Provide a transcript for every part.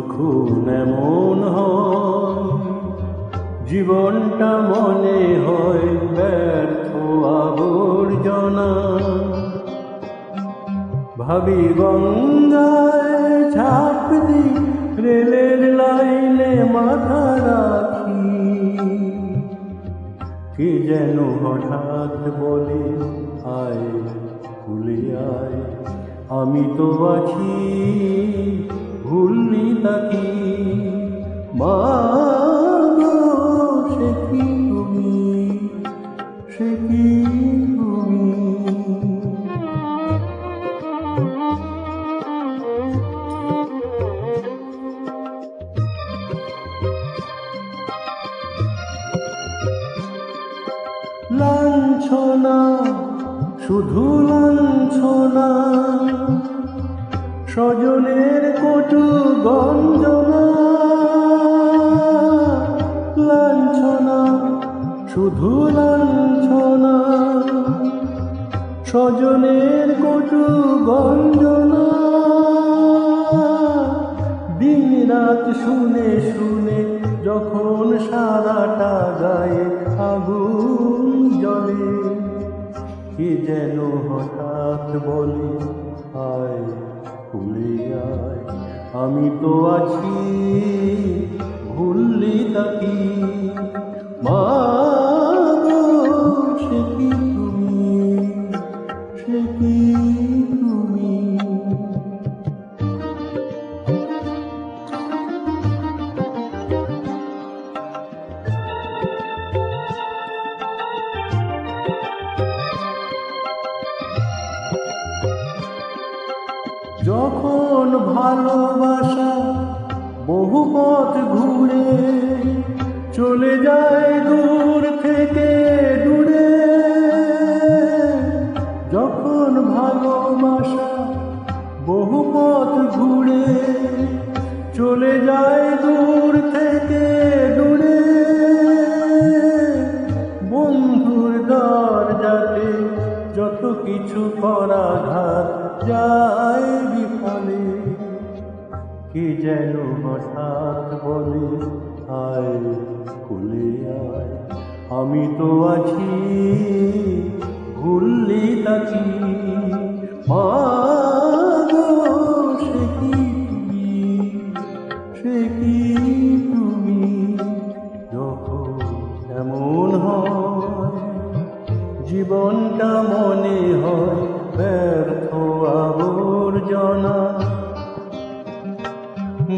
যখন এমন হয়, জীবনটা মনে হয় ব্যর্থ আবর্জনা। ভাবি গঙ্গায় ঝাঁপ দি রেলের লাইনে মাথা রাখি। কে যেন হঠাৎ বলে, আয় ভুলে আয় আমি তো আছি ভুললি তাকি মা গো, সে কি তুমি? সে কি তুমি? লাঞ্ছনা শুধু লাঞ্ছনা স্বজনের কটু গঞ্জনা লাঞ্ছনা, শুধু লাঞ্ছনা। স্বজনের কটু গঞ্জনা দিন রাত শুনে শুনে যখন সারাটা গায়ে আগুন জলে কে যেন হঠাৎ বলে আয় খুলে আয়। আমি তো আছি ভুললি তাকি। যখন ভালোবাসা বহু পথ ঘুরে চলে যায় দূর থেকে দূরে, যখন ভালোবাসা বহু পথ ঘুরে চলে যায় দূর থেকে দূরে, বন্ধুর দরজাতে যত কিছু করা ঘাত বিফলে কে যেন হঠাৎ বলে আয় খুলে আয়। আমি তো আছি ভুললি তাকি মা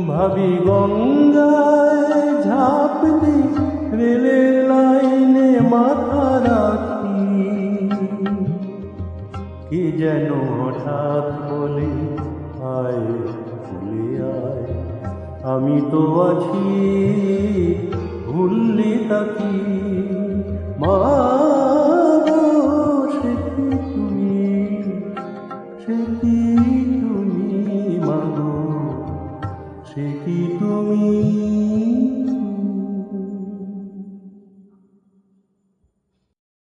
ভাবি গঙ্গায় ঝাঁপ দি রেলের লাইনে মাথা রাখি। কে যেন হঠাৎ বলে, আয় ভুলে আয়, আমি তো আছি, ভুললি তাকি। মা সে কি তুমি